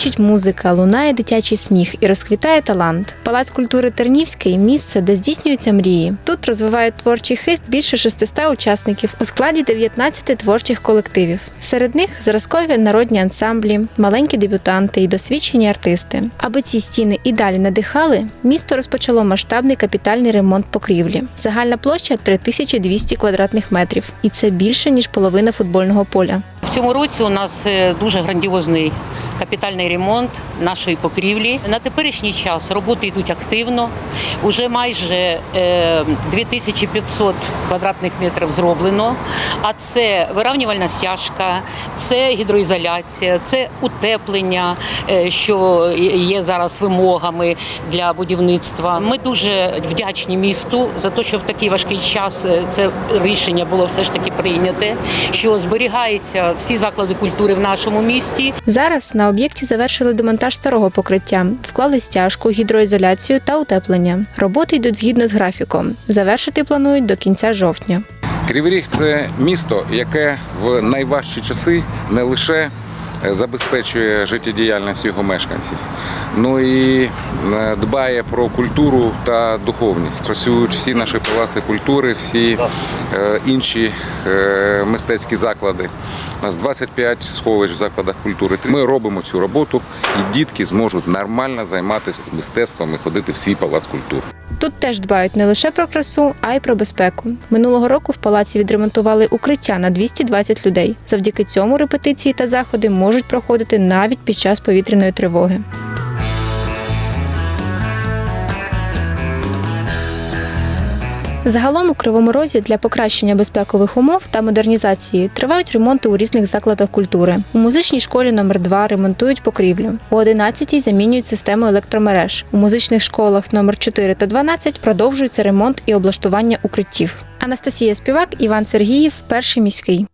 Звучить музика, лунає дитячий сміх і розквітає талант. Палац культури Тернівський місце, де здійснюються мрії. Тут розвивають творчий хист більше 600 учасників у складі 19 творчих колективів. Серед них зразкові народні ансамблі, маленькі дебютанти і досвідчені артисти. Аби ці стіни і далі надихали, місто розпочало масштабний капітальний ремонт покрівлі. Загальна площа 3200 квадратних метрів, і це більше ніж половина футбольного поля. В цьому році у нас е, дуже грандіозний капітальний ремонт нашої покрівлі. На теперішній час роботи йдуть активно. Уже майже е, 2500 квадратних метрів зроблено. А це виравнювальна стяжка, це гідроізоляція, це утеплення, е, що є зараз вимогами для будівництва. Ми дуже вдячні місту за те, що в такий важкий час е, це рішення було все ж таки прийняте, що зберігається всі заклади культури в нашому місті. Зараз на об'єкті завершили демонтаж старого покриття, вклали стяжку, гідроізоляцію та утеплення. Роботи йдуть згідно з графіком. Завершити планують до кінця жовтня. Кривий це місто, яке в найважчі часи не лише е, забезпечує життєдіяльність його мешканців, ну і е, дбає про культуру та духовність. Працюють всі наші палаци культури, всі е, інші мистецькі заклади. У нас 25 сховищ в закладах культури. Ми робимо цю роботу, і дітки зможуть нормально займатися мистецтвом і ходити в свій палац культури. Тут теж дбають не лише про красу, а й про безпеку. Минулого року в палаці відремонтували укриття на 220 людей. Завдяки цьому репетиції та заходи можуть проходити навіть під час повітряної тривоги. Загалом у Кривому Розі для покращення безпекових умов та модернізації тривають ремонти у різних закладах культури. У музичній школі номер 2 ремонтують покрівлю. У 11-й замінюють систему електромереж. У музичних школах номер 4 та 12 продовжується ремонт і облаштування укриттів. Анастасія Співак, Іван Сергіїв, перший міський.